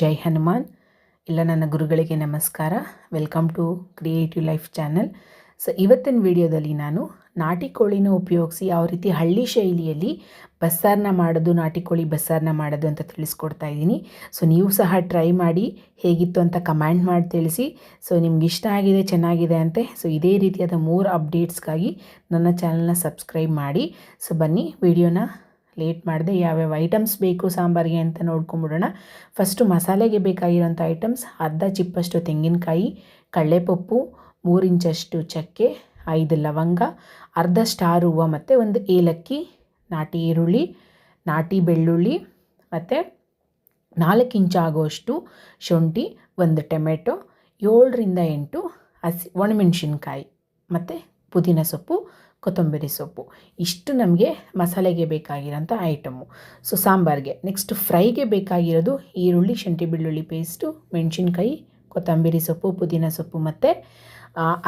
ಜೈ ಹನುಮಾನ್. ಎಲ್ಲ ನನ್ನ ಗುರುಗಳಿಗೆ ನಮಸ್ಕಾರ. Welcome to creative life channel so ಇವತ್ತಿನ ವಿಡಿಯೋದಲ್ಲಿ ನಾನು ನಾಟಿ ಕೋಳಿನ ಉಪಯೋಗಿಸಿ ಯಾವ ರೀತಿ ಹಳ್ಳಿ ಶೈಲಿಯಲ್ಲಿ ಬಸ್ಸಾರನ್ನ ಮಾಡೋದು, ನಾಟಿ ಕೋಳಿ ಬಸ್ಸಾರನ್ನ ಮಾಡೋದು ಅಂತ ತಿಳಿಸ್ಕೊಡ್ತಾ ಇದ್ದೀನಿ. ಸೊ ನೀವು ಸಹ ಟ್ರೈ ಮಾಡಿ ಹೇಗಿತ್ತು ಅಂತ ಕಮೆಂಟ್ ಮಾಡಿ ತಿಳಿಸಿ. ಸೊ ನಿಮ್ಗೆ ಇಷ್ಟ ಆಗಿದೆ, ಚೆನ್ನಾಗಿದೆ ಅಂತೆ. ಸೊ ಇದೇ ರೀತಿಯಾದ ಮೂರು ಅಪ್ಡೇಟ್ಸ್ಗಾಗಿ ನನ್ನ ಚಾನಲ್ನ ಸಬ್ಸ್ಕ್ರೈಬ್ ಮಾಡಿ. ಸೊ ಬನ್ನಿ, ವಿಡಿಯೋನ ಲೇಟ್ ಮಾಡಿದೆ, ಯಾವ್ಯಾವ ಐಟಮ್ಸ್ ಬೇಕು ಸಾಂಬಾರಿಗೆ ಅಂತ ನೋಡ್ಕೊಂಬಿಡೋಣ. ಫಸ್ಟು ಮಸಾಲೆಗೆ ಬೇಕಾಗಿರೋಂಥ ಐಟಮ್ಸ್ ಅರ್ಧ ಚಿಪ್ಪಷ್ಟು ತೆಂಗಿನಕಾಯಿ ಕಡಲೆಪಪ್ಪು ಮೂರು ಇಂಚಷ್ಟು ಚಕ್ಕೆ, ಐದು ಲವಂಗ, ಅರ್ಧ ಸ್ಟಾರ್ ಹೂವು ಮತ್ತು ಒಂದು ಏಲಕ್ಕಿ, ನಾಟಿ ಈರುಳ್ಳಿ, ನಾಟಿ ಬೆಳ್ಳುಳ್ಳಿ ಮತ್ತು ನಾಲ್ಕು ಆಗೋಷ್ಟು ಶುಂಠಿ, ಒಂದು ಟೊಮೆಟೊ, ಏಳರಿಂದ ಎಂಟು ಹಸಿ ಒಣಮೆಣಸಿನ್ಕಾಯಿ ಮತ್ತು ಪುದೀನ ಸೊಪ್ಪು ಕೊತ್ತಂಬರಿ ಸೊಪ್ಪು. ಇಷ್ಟು ನಮಗೆ ಮಸಾಲೆಗೆ ಬೇಕಾಗಿರೋಂಥ ಐಟಮು. ಸೊ ಸಾಂಬಾರಿಗೆ. ನೆಕ್ಸ್ಟ್ ಫ್ರೈಗೆ ಬೇಕಾಗಿರೋದು ಈರುಳ್ಳಿ ಶುಂಠಿ ಬೆಳ್ಳುಳ್ಳಿ ಪೇಸ್ಟು, ಮೆಣಸಿನ್ಕಾಯಿ, ಕೊತ್ತಂಬರಿ ಸೊಪ್ಪು, ಪುದೀನ ಸೊಪ್ಪು ಮತ್ತು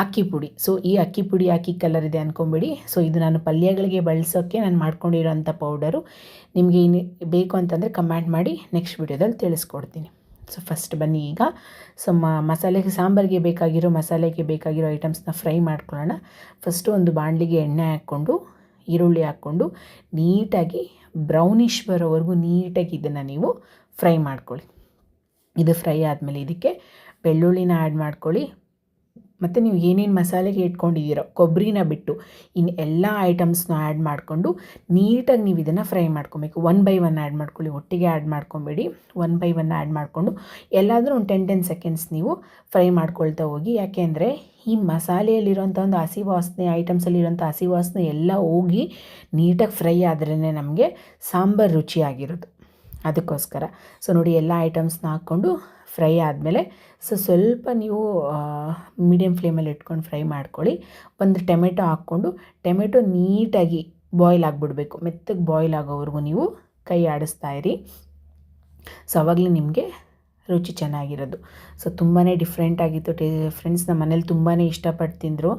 ಅಕ್ಕಿ ಪುಡಿ. ಸೊ ಈ ಅಕ್ಕಿ ಪುಡಿ ಅಕ್ಕಿ ಕಲರ್ ಇದೆ ಅಂದ್ಕೊಂಬಿಡಿ ಸೊ ಇದು ನಾನು ಪಲ್ಯಗಳಿಗೆ ಬಳಸೋಕ್ಕೆ ನಾನು ಮಾಡ್ಕೊಂಡಿರೋಂಥ ಪೌಡರು ನಿಮಗೆ ಇನ್ನು ಬೇಕು ಅಂತಂದರೆ ಕಮೆಂಟ್ ಮಾಡಿ ನೆಕ್ಸ್ಟ್ ವಿಡಿಯೋದಲ್ಲಿ ತಿಳಿಸ್ಕೊಡ್ತೀನಿ. ಸೊ ಫಸ್ಟ್ ಬನ್ನಿ ಈಗ. ಸೊ ಮಸಾಲೆಗೆ ಸಾಂಬಾರಿಗೆ ಬೇಕಾಗಿರೋ ಮಸಾಲೆಗೆ ಬೇಕಾಗಿರೋ ಐಟಮ್ಸ್ನ ಫ್ರೈ ಮಾಡ್ಕೊಳ್ಳೋಣ. ಫಸ್ಟು ಒಂದು ಬಾಣಲಿಗೆ ಎಣ್ಣೆ ಹಾಕ್ಕೊಂಡು, ಈರುಳ್ಳಿ ಹಾಕ್ಕೊಂಡು, ನೀಟಾಗಿ ಬ್ರೌನಿಷ್ ಬರೋವರೆಗೂ ನೀಟಾಗಿ ಇದನ್ನು ನೀವು ಫ್ರೈ ಮಾಡ್ಕೊಳ್ಳಿ. ಇದು ಫ್ರೈ ಆದಮೇಲೆ ಇದಕ್ಕೆ ಬೆಳ್ಳುಳ್ಳಿನ ಆ್ಯಡ್ ಮಾಡ್ಕೊಳ್ಳಿ. ಮತ್ತು ನೀವು ಏನೇನು ಮಸಾಲೆಗೆ ಇಟ್ಕೊಂಡಿದ್ದೀರೋ ಕೊಬ್ಬರಿನ ಬಿಟ್ಟು ಇನ್ನು ಎಲ್ಲ ಐಟಮ್ಸ್ನ ಆ್ಯಡ್ ಮಾಡಿಕೊಂಡು ನೀಟಾಗಿ ನೀವು ಇದನ್ನು ಫ್ರೈ ಮಾಡ್ಕೊಬೇಕು. ಒನ್ ಬೈ ಒನ್ ಆ್ಯಡ್ ಮಾಡ್ಕೊಳ್ಳಿ, ಒಟ್ಟಿಗೆ ಆ್ಯಡ್ ಮಾಡ್ಕೊಬೇಡಿ. ಒನ್ ಬೈ ಒನ್ ಆ್ಯಡ್ ಮಾಡಿಕೊಂಡು ಎಲ್ಲಾದರೂ ಒಂದು ಟೆನ್ ಟೆನ್ ಸೆಕೆಂಡ್ಸ್ ನೀವು ಫ್ರೈ ಮಾಡ್ಕೊಳ್ತಾ ಹೋಗಿ. ಯಾಕೆಂದರೆ ಈ ಮಸಾಲೆಯಲ್ಲಿರುವಂಥ ಒಂದು ಹಸಿ ವಾಸನೆ ಐಟಮ್ಸಲ್ಲಿರೋಂಥ ಹಸಿ ವಾಸನೆ ಎಲ್ಲ ಹೋಗಿ ನೀಟಾಗಿ ಫ್ರೈ ಆದ್ರೇ ನಮಗೆ ಸಾಂಬಾರು ರುಚಿಯಾಗಿರೋದು. ಅದಕ್ಕೋಸ್ಕರ. ಸೊ ನೋಡಿ ಎಲ್ಲ ಐಟಮ್ಸ್ನ ಹಾಕ್ಕೊಂಡು ಫ್ರೈ ಆದಮೇಲೆ ಸೊ ಸ್ವಲ್ಪ ನೀವು ಮೀಡಿಯಮ್ ಫ್ಲೇಮಲ್ಲಿ ಇಟ್ಕೊಂಡು ಫ್ರೈ ಮಾಡ್ಕೊಳ್ಳಿ. ಒಂದು ಟೊಮೆಟೊ ಹಾಕ್ಕೊಂಡು, ಟೊಮೆಟೊ ನೀಟಾಗಿ ಬಾಯ್ಲ್ ಆಗಿಬಿಡ್ಬೇಕು. ಮೆತ್ತಗೆ ಬಾಯ್ಲ್ ಆಗೋವರೆಗೂ ನೀವು ಕೈ ಆಡಿಸ್ತಾ ಇರಿ. ಸೊ ಅವಾಗಲೇ ನಿಮಗೆ ರುಚಿ ಚೆನ್ನಾಗಿರೋದು. ಸೊ ತುಂಬಾ ಡಿಫ್ರೆಂಟ್ ಆಗಿತ್ತು. ಟೇ ಫ್ರೆಂಡ್ಸ್ ನಮ್ಮ ಮನೇಲಿ ತುಂಬಾ ಇಷ್ಟಪಟ್ಟು ತಿಂದರು.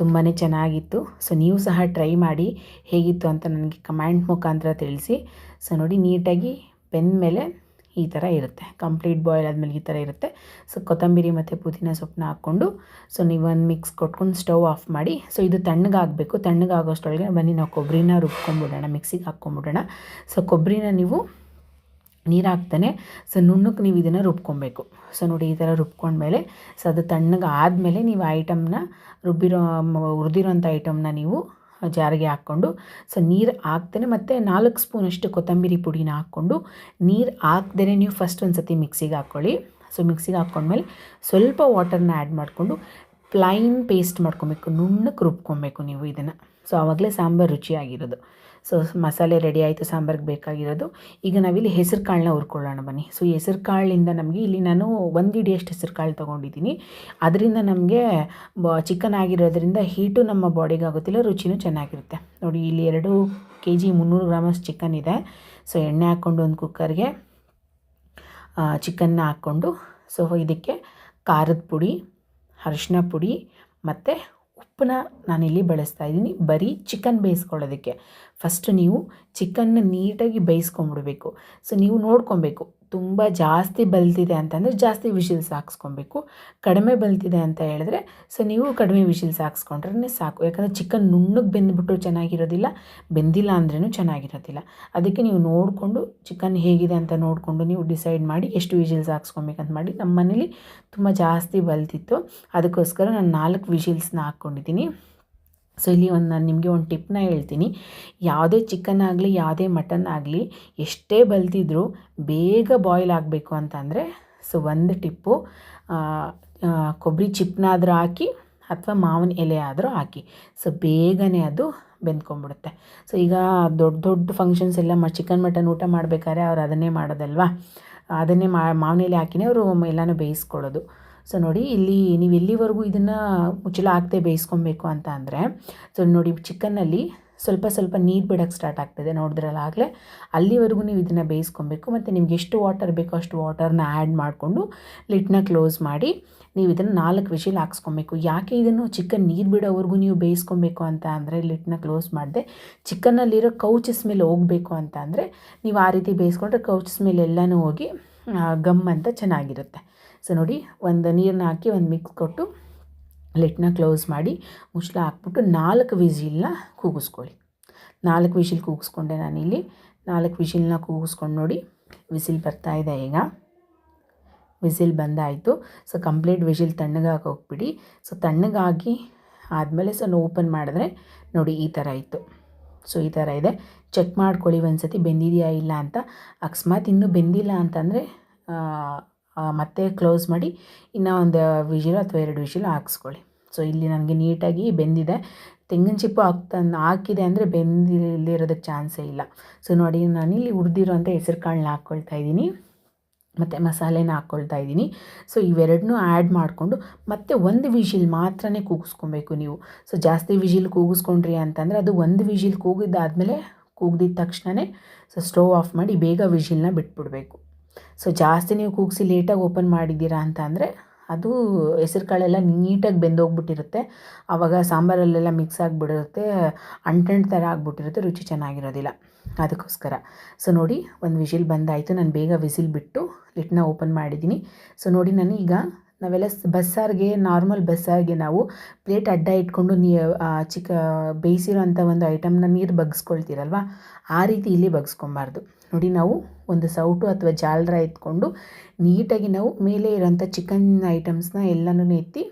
ತುಂಬಾ ಚೆನ್ನಾಗಿತ್ತು. ಸೊ ನೀವು ಸಹ ಟ್ರೈ ಮಾಡಿ ಹೇಗಿತ್ತು ಅಂತ ನನಗೆ ಕಮೆಂಟ್ ಮುಖಾಂತರ ತಿಳಿಸಿ. ಸೊ ನೋಡಿ, ನೀಟಾಗಿ ಬೆಂದಮೇಲೆ ಈ ಥರ ಇರುತ್ತೆ. ಕಂಪ್ಲೀಟ್ ಬಾಯ್ಲ್ ಆದಮೇಲೆ ಈ ಥರ ಇರುತ್ತೆ. ಸೊ ಕೊತ್ತಂಬರಿ ಮತ್ತು ಪುದೀನ ಸೊಪ್ಪನ್ನ ಹಾಕ್ಕೊಂಡು ಸೊ ನೀವು ಒಂದು ಮಿಕ್ಸ್ ಕೊಟ್ಕೊಂಡು ಸ್ಟವ್ ಆಫ್ ಮಾಡಿ ಸೊ ಇದು ತಣ್ಣಗಾಗಬೇಕು. ತಣ್ಣಗಾಗೋಷ್ಟೊಳಗೆ ಬನ್ನಿ, ನಾವು ಕೊಬ್ಬರಿನ ರುಬ್ಕೊಂಬಿಡೋಣ, ಮಿಕ್ಸಿಗೆ ಹಾಕ್ಕೊಂಬಿಡೋಣ. ಸೊ ಕೊಬ್ಬರಿನ ನೀವು ನೀರು ಹಾಕ್ತಾನೆ ಸೊ ನುಣ್ಣಕ್ಕೆ ನೀವು ಇದನ್ನು ರುಬ್ಕೊಬೇಕು. ಸೊ ನೋಡಿ ಈ ಥರ ರುಬ್ಕೊಂಡ್ಮೇಲೆ ಸೊ ಅದು ತಣ್ಣಗೆ ಆದಮೇಲೆ ನೀವು ಐಟಮ್ನ ರುಬ್ಬಿರೋ ಹುರಿದಿರೋಂಥ ಐಟಮ್ನ ನೀವು ಜಾರಿಗೆ ಹಾಕ್ಕೊಂಡು, ಸೊ ನೀರು ಹಾಕ್ದೇ ಮತ್ತು ನಾಲ್ಕು ಸ್ಪೂನಷ್ಟು ಕೊತ್ತಂಬರಿ ಪುಡಿನ ಹಾಕ್ಕೊಂಡು, ನೀರು ಹಾಕ್ದೇ ನೀವು ಫಸ್ಟ್ ಒಂದು ಸತಿ ಮಿಕ್ಸಿಗೆ ಹಾಕ್ಕೊಳ್ಳಿ ಸೊ ಮಿಕ್ಸಿಗೆ ಹಾಕ್ಕೊಂಡ್ಮೇಲೆ ಸ್ವಲ್ಪ ವಾಟರ್ನ ಆ್ಯಡ್ ಮಾಡಿಕೊಂಡು ಪ್ಲೈನ್ ಪೇಸ್ಟ್ ಮಾಡ್ಕೊಬೇಕು ನುಣ್ಣಕ್ಕೆ ರುಬ್ಕೊಬೇಕು ನೀವು ಇದನ್ನು. ಸೊ ಆವಾಗಲೇ ಸಾಂಬಾರು ರುಚಿಯಾಗಿರೋದು. ಸೊ ಮಸಾಲೆ ರೆಡಿ ಆಯಿತು, ಸಾಂಬಾರಿಗೆ ಬೇಕಾಗಿರೋದು. ಈಗ ನಾವಿಲ್ಲಿ ಹೆಸರು ಕಾಳನ್ನ ಹುರ್ಕೊಳ್ಳೋಣ ಬನ್ನಿ. ಸೊ ಹೆಸರು ಕಾಳಿಂದ ನಮಗೆ ಇಲ್ಲಿ ನಾನು ಒಂದು ಇಡಿಯಷ್ಟು ಹೆಸರು ಕಾಳು ತೊಗೊಂಡಿದ್ದೀನಿ. ಅದರಿಂದ ನಮಗೆ ಬ ಚಿಕನ್ ಆಗಿರೋದ್ರಿಂದ ಹೀಟು ನಮ್ಮ ಬಾಡಿಗೆ ಆಗುತ್ತಿಲ್ಲ, ರುಚಿನೂ ಚೆನ್ನಾಗಿರುತ್ತೆ. ನೋಡಿ, ಇಲ್ಲಿ ಎರಡು ಕೆ ಜಿ ಮುನ್ನೂರು ಗ್ರಾಮಸ್ ಚಿಕನ್ ಇದೆ. ಸೊ ಎಣ್ಣೆ ಹಾಕ್ಕೊಂಡು ಒಂದು ಕುಕ್ಕರ್ಗೆ ಚಿಕನ್ನ ಹಾಕ್ಕೊಂಡು ಸೊ ಇದಕ್ಕೆ ಖಾರದ ಪುಡಿ, ಅರಿಶಿನ ಪುಡಿ ಮತ್ತು ಉಪ್ಪನ್ನ ನಾನಿಲ್ಲಿ ಬಳಸ್ತಾ ಇದ್ದೀನಿ. ಬರೀ ಚಿಕನ್ ಬೇಯಿಸ್ಕೊಳ್ಳೋದಕ್ಕೆ. ಫಸ್ಟ್ ನೀವು ಚಿಕನ್ನ ನೀಟಾಗಿ ಬೇಯಿಸ್ಕೊಂಬಿಡ್ಬೇಕು ಸೊ ನೀವು ನೋಡ್ಕೊಬೇಕು, ತುಂಬ ಜಾಸ್ತಿ ಬಲ್ತಿದೆ ಅಂತಂದರೆ ಜಾಸ್ತಿ ವಿಷಿಲ್ಸ್ ಹಾಕ್ಸ್ಕೊಬೇಕು. ಕಡಿಮೆ ಬಲ್ತಿದೆ ಅಂತ ಹೇಳಿದ್ರೆ ಸೊ ನೀವು ಕಡಿಮೆ ವಿಷಿಲ್ಸ್ ಹಾಕ್ಸ್ಕೊಂಡ್ರೆ ಸಾಕು. ಯಾಕಂದರೆ ಚಿಕನ್ ನುಣ್ಣಗೆ ಬೆಂದ್ಬಿಟ್ಟು ಚೆನ್ನಾಗಿರೋದಿಲ್ಲ, ಬೆಂದಿಲ್ಲ ಅಂದ್ರೂ ಚೆನ್ನಾಗಿರೋದಿಲ್ಲ. ಅದಕ್ಕೆ ನೀವು ನೋಡಿಕೊಂಡು ಚಿಕನ್ ಹೇಗಿದೆ ಅಂತ ನೋಡಿಕೊಂಡು ನೀವು ಡಿಸೈಡ್ ಮಾಡಿ ಎಷ್ಟು ವಿಷಿಲ್ಸ್ ಹಾಕ್ಸ್ಕೊಬೇಕಂತ ಮಾಡಿ. ನಮ್ಮ ಮನೇಲಿ ತುಂಬ ಜಾಸ್ತಿ ಬಲ್ತಿತ್ತು ಅದಕ್ಕೋಸ್ಕರ ನಾನು ನಾಲ್ಕು ವಿಷಿಲ್ಸ್ನ ಹಾಕ್ಕೊಂಡಿದ್ದೀನಿ. ಸೊ ಇಲ್ಲಿ ಒಂದು ನಾನು ನಿಮಗೆ ಒಂದು ಟಿಪ್ನ ಹೇಳ್ತೀನಿ. ಯಾವುದೇ ಚಿಕನ್ ಆಗಲಿ, ಯಾವುದೇ ಮಟನ್ ಆಗಲಿ, ಎಷ್ಟೇ ಬಲ್ತಿದ್ರೂ ಬೇಗ ಬಾಯ್ಲ್ ಆಗಬೇಕು ಅಂತಂದರೆ ಸೊ ಒಂದು ಟಿಪ್ಪು ಕೊಬ್ಬರಿ ಚಿಪ್ನಾದರೂ ಹಾಕಿ ಅಥವಾ ಮಾವಿನ ಎಲೆ ಆದರೂ ಹಾಕಿ. ಸೊ ಬೇಗನೆ ಅದು ಬೆಂದ್ಕೊಂಬಿಡುತ್ತೆ ಸೊ ಈಗ ದೊಡ್ಡ ದೊಡ್ಡ ಫಂಕ್ಷನ್ಸ್ ಎಲ್ಲ ಮ ಚಿಕನ್ ಮಟನ್ ಊಟ ಮಾಡಬೇಕಾದ್ರೆ ಅವ್ರು ಅದನ್ನೇ ಮಾಡೋದಲ್ವಾ? ಅದನ್ನೇ ಮಾವಿನ ಎಲೆ ಹಾಕಿನೇ ಅವರು ಎಲ್ಲನೂ ಬೇಯಿಸ್ಕೊಳ್ಳೋದು. ಸೊ ನೋಡಿ, ಇಲ್ಲಿ ನೀವು ಎಲ್ಲಿವರೆಗೂ ಇದನ್ನು ಮುಚ್ಚಲ ಹಾಕ್ದೆ ಬೇಯಿಸ್ಕೊಬೇಕು ಅಂತ ಅಂದರೆ ಸೊ ನೋಡಿ ಚಿಕನ್ನಲ್ಲಿ ಸ್ವಲ್ಪ ಸ್ವಲ್ಪ ನೀರು ಬಿಡೋಕ್ಕೆ ಸ್ಟಾರ್ಟ್ ಆಗ್ತದೆ ನೋಡಿದ್ರಲ್ಲ ಆಗಲೇ. ಅಲ್ಲಿವರೆಗೂ ನೀವು ಇದನ್ನು ಬೇಯಿಸ್ಕೊಬೇಕು. ಮತ್ತು ನಿಮ್ಗೆ ಎಷ್ಟು ವಾಟರ್ ಬೇಕೋ ಅಷ್ಟು ವಾಟರ್ನ ಆ್ಯಡ್ ಮಾಡಿಕೊಂಡು ಲಿಟ್ನ ಕ್ಲೋಸ್ ಮಾಡಿ ನೀವು ಇದನ್ನು ನಾಲ್ಕು ವಿಷಲ್ ಹಾಕ್ಸ್ಕೊಬೇಕು. ಯಾಕೆ ಇದನ್ನು ಚಿಕನ್ ನೀರು ಬಿಡೋವರೆಗೂ ನೀವು ಬೇಯಿಸ್ಕೊಬೇಕು ಅಂತ ಅಂದರೆ ಲಿಟ್ನ ಕ್ಲೋಸ್ ಮಾಡಿದೆ ಚಿಕನ್ನಲ್ಲಿರೋ ಕೌಚಸ್ ಮೇಲೆ ಹೋಗಬೇಕು ಅಂತ ಅಂದರೆ, ನೀವು ಆ ರೀತಿ ಬೇಯಿಸ್ಕೊಂಡ್ರೆ ಕೌಚಸ್ ಮೇಲೆ ಎಲ್ಲನೂ ಹೋಗಿ ಗಮ್ ಅಂತ ಚೆನ್ನಾಗಿರುತ್ತೆ. ಸೊ ನೋಡಿ, ಒಂದು ನೀರನ್ನ ಹಾಕಿ ಒಂದು ಮಿಕ್ಸ್ ಕೊಟ್ಟು ಲಿಟ್ನ ಕ್ಲೋಸ್ ಮಾಡಿ ಮುಚ್ಚಳ ಹಾಕ್ಬಿಟ್ಟು ನಾಲ್ಕು ವಿಸಿಲ್ನ ಕೂಗಿಸ್ಕೊಳ್ಳಿ. ನಾಲ್ಕು ವಿಶಿಲ್ ಕೂಗಿಸ್ಕೊಂಡೆ ನಾನಿಲ್ಲಿ. ನಾಲ್ಕು ವಿಶಿಲ್ನ ಕೂಗಿಸ್ಕೊಂಡು ನೋಡಿ, ವಿಸಿಲ್ ಇದೆ ಈಗ. ವಿಸಿಲ್ ಬಂದಾಯಿತು. ಸೊ ಕಂಪ್ಲೀಟ್ ವಿಸಿಲ್ ತಣ್ಣಗಾಗಿ ಹೋಗ್ಬಿಡಿ. ಸೊ ತಣ್ಣಗಾಗಿ ಆದಮೇಲೆ ಸೊ ಓಪನ್ ಮಾಡಿದ್ರೆ ನೋಡಿ ಈ ಥರ ಇತ್ತು. ಸೊ ಈ ಥರ ಇದೆ. ಚೆಕ್ ಮಾಡ್ಕೊಳ್ಳಿ ಒಂದು ಸತಿ ಬೆಂದಿದೆಯಾ ಇಲ್ಲ ಅಂತ. ಅಕಸ್ಮಾತ್ ಇನ್ನೂ ಬೆಂದಿಲ್ಲ ಅಂತಂದರೆ ಮತ್ತೆ ಕ್ಲೋಸ್ ಮಾಡಿ ಇನ್ನೂ ಒಂದು ವಿಷಿಲು ಅಥವಾ ಎರಡು ವಿಷಿಲು ಹಾಕ್ಸ್ಕೊಳ್ಳಿ. ಸೊ ಇಲ್ಲಿ ನನಗೆ ನೀಟಾಗಿ ಬೆಂದಿದೆ. ತೆಂಗಿನ ಚಿಪ್ಪು ಹಾಕ್ತಾ, ಹಾಕಿದೆ ಅಂದರೆ ಬೆಂದಿಲ್ಲಿರೋದಕ್ಕೆ ಚಾನ್ಸೇ ಇಲ್ಲ. ಸೊ ನೋಡಿ, ನಾನಿಲ್ಲಿ ಹುರಿದಿರೋಂಥ ಹೆಸರು ಕಾಳನ್ನ ಹಾಕ್ಕೊಳ್ತಾ ಇದ್ದೀನಿ. ಮತ್ತು ಮಸಾಲೆನ ಹಾಕ್ಕೊಳ್ತಾ ಇದ್ದೀನಿ. ಸೊ ಇವೆರಡನ್ನೂ ಆ್ಯಡ್ ಮಾಡಿಕೊಂಡು ಮತ್ತೆ ಒಂದು ವಿಷಿಲ್ ಮಾತ್ರನೇ ಕೂಗಿಸ್ಕೊಬೇಕು ನೀವು. ಸೊ ಜಾಸ್ತಿ ವಿಷಿಲ್ ಕೂಗಿಸ್ಕೊಂಡ್ರಿ ಅಂತಂದರೆ ಅದು ಒಂದು ವಿಷಿಲ್ ಕೂಗಿದ್ದಾದಮೇಲೆ ಕೂಗಿದ ತಕ್ಷಣವೇ ಸೊ ಸ್ಟೋವ್ ಆಫ್ ಮಾಡಿ ಬೇಗ ವಿಷಿಲ್ನ ಬಿಟ್ಬಿಡಬೇಕು. ಸೊ ಜಾಸ್ತಿ ನೀವು ಕೂಗಿಸಿ ಲೇಟಾಗಿ ಓಪನ್ ಮಾಡಿದ್ದೀರಾ ಅಂತ ಅಂದರೆ, ಅದು ಹೆಸ್ರು ಕಾಳೆಲ್ಲ ನೀಟಾಗಿ ಬೆಂದೋಗ್ಬಿಟ್ಟಿರುತ್ತೆ. ಆವಾಗ ಸಾಂಬಾರಲ್ಲೆಲ್ಲ ಮಿಕ್ಸ್ ಆಗಿಬಿಡುತ್ತೆ ಅಂಟಂಟು ಥರ ಆಗಿಬಿಟ್ಟಿರುತ್ತೆ, ರುಚಿ ಚೆನ್ನಾಗಿರೋದಿಲ್ಲ. ಅದಕ್ಕೋಸ್ಕರ. ಸೊ ನೋಡಿ, ಒಂದು ವಿಷಿಲ್ ಬಂದಾಯಿತು. ನಾನು ಬೇಗ ವಿಸಿಲ್ ಬಿಟ್ಟು ಲಿಟ್ಟನ್ನ ಓಪನ್ ಮಾಡಿದ್ದೀನಿ. ಸೊ ನೋಡಿ ನಾನು ಈಗ ನಾವೆಲ್ಲ ಬಸ್ಸಾರಿಗೆ, ನಾರ್ಮಲ್ ಬಸ್ಸಾರಿಗೆ ನಾವು ಪ್ಲೇಟ್ ಅಡ್ಡ ಇಟ್ಕೊಂಡು ನೀ ಚಿಕ್ಕ ಬೇಯಿಸಿರೋಂಥ ಒಂದು ಐಟಮ್ನ ನೀರು ಬಗ್ಸ್ಕೊಳ್ತೀರಲ್ವ? ಆ ರೀತಿ ಇಲ್ಲಿ ಬಗ್ಸ್ಕೊಬಾರ್ದು ನೋಡಿ ನಾವು ಒಂದು ಸೌಟು ಅಥವಾ ಜಾಲರ ಎತ್ಕೊಂಡು ನೀಟಾಗಿ ನಾವು ಮೇಲೆ ಇರೋಂಥ ಚಿಕನ್ ಐಟಮ್ಸ್ನ ಎಲ್ಲನೂ ಎತ್ತಿ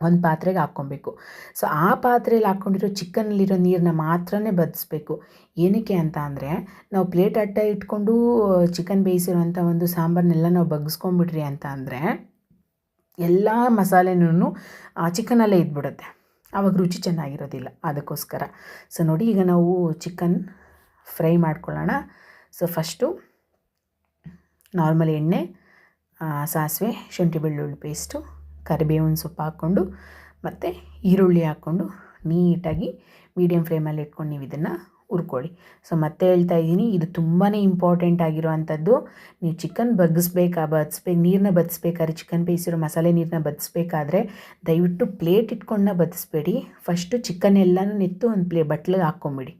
ಒಂದು ಪಾತ್ರೆಗೆ ಹಾಕ್ಕೊಬೇಕು. ಸೊ, ಆ ಪಾತ್ರೆಯಲ್ಲಿ ಹಾಕ್ಕೊಂಡಿರೋ ಚಿಕನ್ನಲ್ಲಿರೋ ನೀರನ್ನ ಮಾತ್ರನೇ ಬದಿಸ್ಬೇಕು. ಏನಕ್ಕೆ ಅಂತ ಅಂದರೆ, ನಾವು ಪ್ಲೇಟ್ ಅಡ್ಡ ಇಟ್ಕೊಂಡು ಚಿಕನ್ ಬೇಯಿಸಿರೋಂಥ ಒಂದು ಸಾಂಬಾರನ್ನೆಲ್ಲ ನಾವು ಬಗ್ಸ್ಕೊಂಬಿಟ್ರಿ ಅಂತ ಅಂದರೆ ಎಲ್ಲ ಮಸಾಲೆನೂ ಆ ಚಿಕನಲ್ಲೇ ಇದ್ಬಿಡುತ್ತೆ. ಆವಾಗ ರುಚಿ ಚೆನ್ನಾಗಿರೋದಿಲ್ಲ. ಅದಕ್ಕೋಸ್ಕರ. ಸೊ ನೋಡಿ, ಈಗ ನಾವು ಚಿಕನ್ ಫ್ರೈ ಮಾಡ್ಕೊಳ್ಳೋಣ. ಸೊ ಫಸ್ಟು ನಾರ್ಮಲ್ ಎಣ್ಣೆ ಸಾಸಿವೆ, ಶುಂಠಿ ಬೆಳ್ಳುಳ್ಳಿ ಪೇಸ್ಟು ಕರಿಬೇವಿನ ಸೊಪ್ಪು ಹಾಕ್ಕೊಂಡು, ಮತ್ತು ಈರುಳ್ಳಿ ಹಾಕ್ಕೊಂಡು ನೀಟಾಗಿ ಮೀಡಿಯಮ್ ಫ್ಲೇಮಲ್ಲಿ ಇಟ್ಕೊಂಡು ನೀವು ಇದನ್ನು ಹುರ್ಕೊಳ್ಳಿ. ಸೊ ಮತ್ತೆ ಹೇಳ್ತಾ ಇದ್ದೀನಿ, ಇದು ತುಂಬಾ ಇಂಪಾರ್ಟೆಂಟ್ ಆಗಿರೋ ಅಂಥದ್ದು ನೀವು ಚಿಕನ್ ಬಗ್ಸ್ಬೇಕಾ ಬದಿಸ್ಬೇಕು ನೀರನ್ನ ಬದಿಸ್ಬೇಕಾದ್ರೆ ಚಿಕನ್ ಬೇಯಿಸಿರೋ ಮಸಾಲೆ ನೀರನ್ನ ಬದಿಸ್ಬೇಕಾದ್ರೆ ದಯವಿಟ್ಟು ಪ್ಲೇಟ್ ಇಟ್ಕೊಂಡ ಬದಿಸ್ಬೇಡಿ ಫಸ್ಟು ಚಿಕನ್ ಎಲ್ಲನೂ ನೆತ್ತು ಒಂದು ಪ್ಲೇ ಬಟ್ಲಿಗೆ ಹಾಕ್ಕೊಂಬಿಡಿ.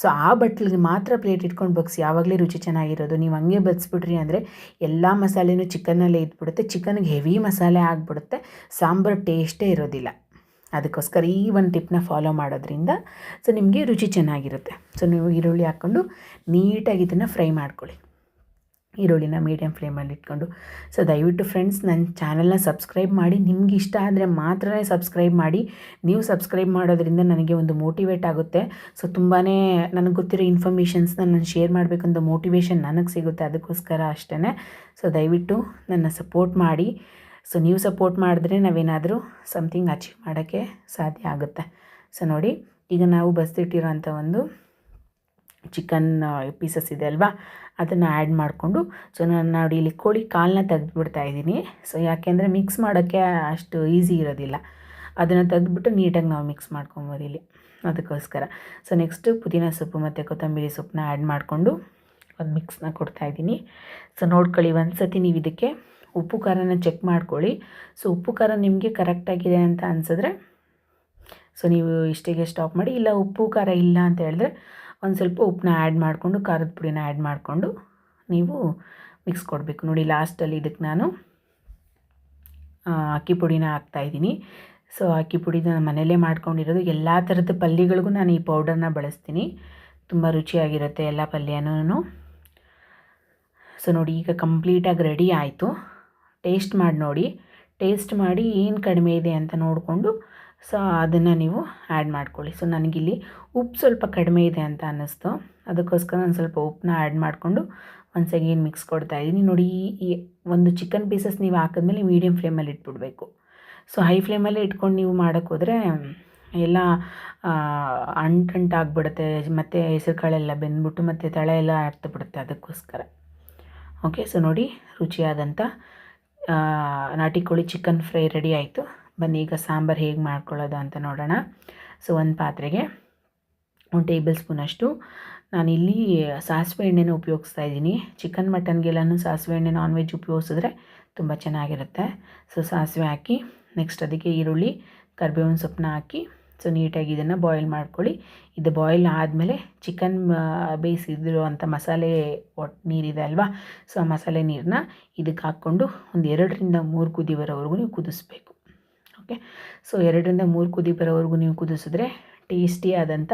ಸೊ ಆ ಬಟ್ಲಿಗೆ ಮಾತ್ರ ಪ್ಲೇಟ್ ಇಟ್ಕೊಂಡು ಬಗ್ಸಿ, ಯಾವಾಗಲೇ ರುಚಿ ಚೆನ್ನಾಗಿರೋದು. ನೀವು ಹಂಗೆ ಬದಿಸ್ಬಿಟ್ರಿ ಅಂದರೆ, ಎಲ್ಲ ಮಸಾಲೆನೂ ಚಿಕನ್ನಲ್ಲೇ ಇದ್ಬಿಡುತ್ತೆ. ಚಿಕನ್ಗೆ ಹೆವಿ ಮಸಾಲೆ ಆಗಿಬಿಡುತ್ತೆ. ಸಾಂಬಾರು ಟೇಸ್ಟೇ ಇರೋದಿಲ್ಲ. ಅದಕ್ಕೋಸ್ಕರ ಈ ಒಂದು ಟಿಪ್ನ ಫಾಲೋ ಮಾಡೋದ್ರಿಂದ ಸೊ ನಿಮಗೆ ರುಚಿ ಚೆನ್ನಾಗಿರುತ್ತೆ. ಸೊ ನೀವು ಈರುಳ್ಳಿ ಹಾಕ್ಕೊಂಡು ನೀಟಾಗಿ ಇದನ್ನು ಫ್ರೈ ಮಾಡ್ಕೊಳ್ಳಿ. ಈರುಳ್ಳಿನ ಮೀಡಿಯಮ್ ಫ್ಲೇಮಲ್ಲಿ ಇಟ್ಕೊಂಡು. ಸೊ ದಯವಿಟ್ಟು ಫ್ರೆಂಡ್ಸ್ ನನ್ನ ಚಾನಲ್ನ ಸಬ್ಸ್ಕ್ರೈಬ್ ಮಾಡಿ. ನಿಮ್ಗೆ ಇಷ್ಟ ಆದರೆ ಮಾತ್ರ ಸಬ್ಸ್ಕ್ರೈಬ್ ಮಾಡಿ. ನೀವು ಸಬ್ಸ್ಕ್ರೈಬ್ ಮಾಡೋದ್ರಿಂದ ನನಗೆ ಒಂದು ಮೋಟಿವೇಟ್ ಆಗುತ್ತೆ. ಸೊ ತುಂಬಾ ನನಗೆ ಗೊತ್ತಿರೋ ಇನ್ಫಾರ್ಮೇಷನ್ಸ್ನ ನಾನು ಶೇರ್ ಮಾಡಬೇಕಂತ ಮೋಟಿವೇಶನ್ ನನಗೆ ಸಿಗುತ್ತೆ ಅದಕ್ಕೋಸ್ಕರ ಅಷ್ಟೇ ಸೊ ದಯವಿಟ್ಟು ನನ್ನ ಸಪೋರ್ಟ್ ಮಾಡಿ. ಸೊ ನೀವು ಸಪೋರ್ಟ್ ಮಾಡಿದ್ರೆ ನಾವೇನಾದರೂ ಸಮಥಿಂಗ್ ಅಚೀವ್ ಮಾಡೋಕ್ಕೆ ಸಾಧ್ಯ ಆಗುತ್ತೆ. ಸೊ ನೋಡಿ, ಈಗ ನಾವು ಬಸ್ತಿಟ್ಟಿರೋಂಥ ಒಂದು ಚಿಕನ್ ಪೀಸಸ್ ಇದೆ ಅಲ್ವಾ? ಅದನ್ನು ಆ್ಯಡ್ ಮಾಡಿಕೊಂಡು ಸೊ ನಾನು ನೋಡಿ ಇಲ್ಲಿ ಕೋಳಿ ಕಾಲನ್ನ ತೆಗೆದುಬಿಡ್ತಾ ಇದ್ದೀನಿ. ಸೊ ಯಾಕೆಂದರೆ ಮಿಕ್ಸ್ ಮಾಡೋಕ್ಕೆ ಅಷ್ಟು ಈಸಿ ಇರೋದಿಲ್ಲ. ಅದನ್ನು ತೆಗೆದುಬಿಟ್ಟು ನೀಟಾಗಿ ನಾವು ಮಿಕ್ಸ್ ಮಾಡ್ಕೊಬೋದು ಇಲ್ಲಿ. ಅದಕ್ಕೋಸ್ಕರ. ಸೊ ನೆಕ್ಸ್ಟು ಪುದೀನ ಸೊಪ್ಪು ಮತ್ತು ಕೊತ್ತಂಬರಿ ಸೊಪ್ಪನ್ನ ಆ್ಯಡ್ ಮಾಡಿಕೊಂಡು ಒಂದು ಮಿಕ್ಸ್ನ ಕೊಡ್ತಾಯಿದ್ದೀನಿ ಸೊ ನೋಡ್ಕೊಳ್ಳಿ ಒಂದು ಸತಿ ನೀವು ಇದಕ್ಕೆ ಉಪ್ಪು ಖಾರನ ಚೆಕ್ ಮಾಡ್ಕೊಳ್ಳಿ. ಸೊ ಉಪ್ಪು ಖಾರ ನಿಮಗೆ ಕರೆಕ್ಟಾಗಿದೆ ಅಂತ ಅನಿಸಿದ್ರೆ ಸೊ ನೀವು ಇಷ್ಟಿಗೆ ಸ್ಟಾಪ್ ಮಾಡಿ, ಇಲ್ಲ ಉಪ್ಪು ಖಾರ ಇಲ್ಲ ಅಂತ ಹೇಳಿದ್ರೆ ಒಂದು ಸ್ವಲ್ಪ ಉಪ್ಪನ್ನ ಆ್ಯಡ್ ಮಾಡಿಕೊಂಡು, ಖಾರದ ಪುಡಿನ ಆ್ಯಡ್ ಮಾಡಿಕೊಂಡು ನೀವು ಮಿಕ್ಸ್ ಕೊಡಬೇಕು. ನೋಡಿ ಲಾಸ್ಟಲ್ಲಿ ಇದಕ್ಕೆ ನಾನು ಅಕ್ಕಿ ಪುಡಿನ ಹಾಕ್ತಾಯಿದ್ದೀನಿ ಸೊ ಅಕ್ಕಿ ಪುಡಿನ ಮನೆಯಲ್ಲೇ ಮಾಡ್ಕೊಂಡಿರೋದು ಎಲ್ಲ ಥರದ ಪಲ್ಯಗಳಿಗೂ ನಾನು ಈ ಪೌಡರ್ನ ಬಳಸ್ತೀನಿ. ತುಂಬ ರುಚಿಯಾಗಿರುತ್ತೆ ಎಲ್ಲ ಪಲ್ಯನೂ ಸೊ ನೋಡಿ, ಈಗ ಕಂಪ್ಲೀಟಾಗಿ ರೆಡಿ ಆಯಿತು. ಟೇಸ್ಟ್ ಮಾಡಿ ನೋಡಿ. ಟೇಸ್ಟ್ ಮಾಡಿ ಏನು ಕಡಿಮೆ ಇದೆ ಅಂತ ನೋಡಿಕೊಂಡು ಸೊ ಅದನ್ನು ನೀವು ಆ್ಯಡ್ ಮಾಡ್ಕೊಳ್ಳಿ. ಸೊ ನನಗಿಲ್ಲಿ ಉಪ್ಪು ಸ್ವಲ್ಪ ಕಡಿಮೆ ಇದೆ ಅಂತ ಅನ್ನಿಸ್ತು. ಅದಕ್ಕೋಸ್ಕರ ನಾನು ಸ್ವಲ್ಪ ಉಪ್ಪನ್ನ ಆ್ಯಡ್ ಮಾಡಿಕೊಂಡು ಒಂದು ಸೆಗೇನು ಮಿಕ್ಸ್ ಕೊಡ್ತಾ ಇದ್ದೀನಿ. ನೋಡಿ ಈ ಒಂದು ಚಿಕನ್ ಪೀಸಸ್ ನೀವು ಹಾಕಿದ್ಮೇಲೆ ಮೀಡಿಯಮ್ ಫ್ಲೇಮಲ್ಲಿ ಇಟ್ಬಿಡಬೇಕು. ಸೊ ಹೈ ಫ್ಲೇಮಲ್ಲೇ ಇಟ್ಕೊಂಡು ನೀವು ಮಾಡೋಕ್ಕೋದ್ರೆ ಎಲ್ಲ ಅಂಟಂಟಾಗ್ಬಿಡುತ್ತೆ. ಮತ್ತು ಹೆಸರು ಕಾಳೆಲ್ಲ ಬೆಂದ್ಬಿಟ್ಟು ಮತ್ತು ತಳೆ ಎಲ್ಲ ಬಿಡುತ್ತೆ ಅದಕ್ಕೋಸ್ಕರ. ಓಕೆ, ಸೊ ನೋಡಿ ರುಚಿಯಾದಂಥ ನಾಟಿ ಕೋಳಿ ಚಿಕನ್ ಫ್ರೈ ರೆಡಿ ಆಯಿತು. ಬನ್ನಿ, ಈಗ ಸಾಂಬಾರು ಹೇಗೆ ಮಾಡ್ಕೊಳ್ಳೋದು ಅಂತ ನೋಡೋಣ. ಸೊ ಒಂದು ಪಾತ್ರೆಗೆ ಒಂದು ಟೇಬಲ್ ಸ್ಪೂನಷ್ಟು ನಾನಿಲ್ಲಿ ಸಾಸಿವೆ ಎಣ್ಣೆನ ಉಪಯೋಗಿಸ್ತಾ ಇದ್ದೀನಿ. ಚಿಕನ್ ಮಟನ್ಗೆಲ್ಲನೂ ಸಾಸಿವೆ ಎಣ್ಣೆ ನಾನ್ ವೆಜ್ ಉಪಯೋಗಿಸಿದ್ರೆ ತುಂಬ ಚೆನ್ನಾಗಿರುತ್ತೆ. ಸೊ ಸಾಸಿವೆ ಹಾಕಿ ನೆಕ್ಸ್ಟ್ ಅದಕ್ಕೆ ಈರುಳ್ಳಿ, ಕರಿಬೇವಿನ ಸೊಪ್ಪನ್ನ ಹಾಕಿ ಸೊ ನೀಟಾಗಿ ಇದನ್ನು ಬಾಯ್ಲ್ ಮಾಡ್ಕೊಳ್ಳಿ. ಇದು ಬಾಯ್ಲ್ ಆದಮೇಲೆ ಚಿಕನ್ ಬೇಯಿಸಿದ್ರು ಅಂತ ಮಸಾಲೆ ಒಟ್ಟು ನೀರಿದೆ ಅಲ್ವಾ? ಸೊ ಆ ಮಸಾಲೆ ನೀರನ್ನ ಇದಕ್ಕೆ ಹಾಕ್ಕೊಂಡು ಒಂದು ಎರಡರಿಂದ ಮೂರು ಕುದಿ ಬರೋವರೆಗೂ ನೀವು ಕುದಿಸ್ಬೇಕು. ಓಕೆ ಸೊ ಎರಡರಿಂದ ಮೂರು ಕುದಿ ಬರೋವರೆಗೂ ನೀವು ಕುದಿಸಿದ್ರೆ ಟೇಸ್ಟಿ ಆದಂಥ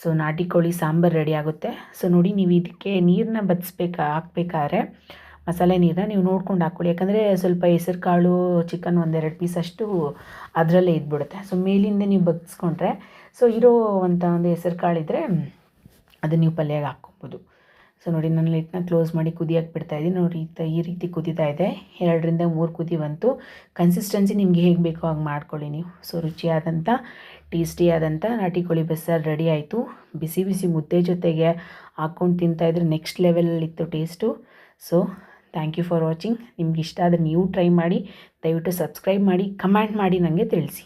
ಸೊ ನಾಟಿ ಕೋಳಿ ಸಾಂಬಾರು ರೆಡಿ ಆಗುತ್ತೆ. ಸೊ ನೋಡಿ ನೀವು ಇದಕ್ಕೆ ನೀರನ್ನ ಬದಿಸ್ಬೇಕಾ, ಹಾಕ್ಬೇಕಾದ್ರೆ ಮಸಾಲೆ ನೀರನ್ನ ನೀವು ನೋಡ್ಕೊಂಡು ಹಾಕ್ಕೊಳ್ಳಿ. ಯಾಕಂದರೆ ಸ್ವಲ್ಪ ಹೆಸರು ಕಾಳು ಚಿಕನ್ ಒಂದೆರಡು ಪೀಸ್ ಅಷ್ಟು ಅದರಲ್ಲೇ ಇದ್ಬಿಡುತ್ತೆ. ಸೊ ಮೇಲಿಂದ ನೀವು ಬಗ್ಸ್ಕೊಂಡ್ರೆ ಸೊ ಇರೋ ಅಂತ ಒಂದು ಹೆಸರು ಕಾಳಿದ್ರೆ ಅದನ್ನು ನೀವು ಪಲ್ಯಗೆ ಹಾಕ್ಕೊಬೋದು. ಸೊ ನೋಡಿ ನಾನು ಲೈಟ್ನ ಕ್ಲೋಸ್ ಮಾಡಿ ಕುದಿಯಕ್ಕೆ ಬಿಡ್ತಾಯಿದ್ದೀನಿ ನೋಡಿ, ಈ ರೀತಿ ಕುದೀತಾ ಇದೆ. ಎರಡರಿಂದ ಮೂರು ಕುದಿ ಬಂತು. ಕನ್ಸಿಸ್ಟೆನ್ಸಿ ನಿಮಗೆ ಹೇಗೆ ಬೇಕೋ ಹಾಗೆ ಮಾಡ್ಕೊಳ್ಳಿ ನೀವು. ಸೊ ರುಚಿಯಾದಂಥ ಟೇಸ್ಟಿಯಾದಂಥ ನಾಟಿ ಕೋಳಿ ಬಸ್ಸಾರು ರೆಡಿ ಆಯಿತು. ಬಿಸಿ ಬಿಸಿ ಮುದ್ದೆ ಜೊತೆಗೆ ಹಾಕ್ಕೊಂಡು ತಿಂತಾಯಿದ್ರೆ next ಲೆವೆಲಲ್ಲಿತ್ತು taste so thank you for watching ನಿಮ್ಗೆ ಇಷ್ಟ ಆದರೆ ನೀವು ಟ್ರೈ ಮಾಡಿ, ದಯವಿಟ್ಟು ಸಬ್ಸ್ಕ್ರೈಬ್ ಮಾಡಿ ಕಮೆಂಟ್ ಮಾಡಿ ನನಗೆ ತಿಳಿಸಿ.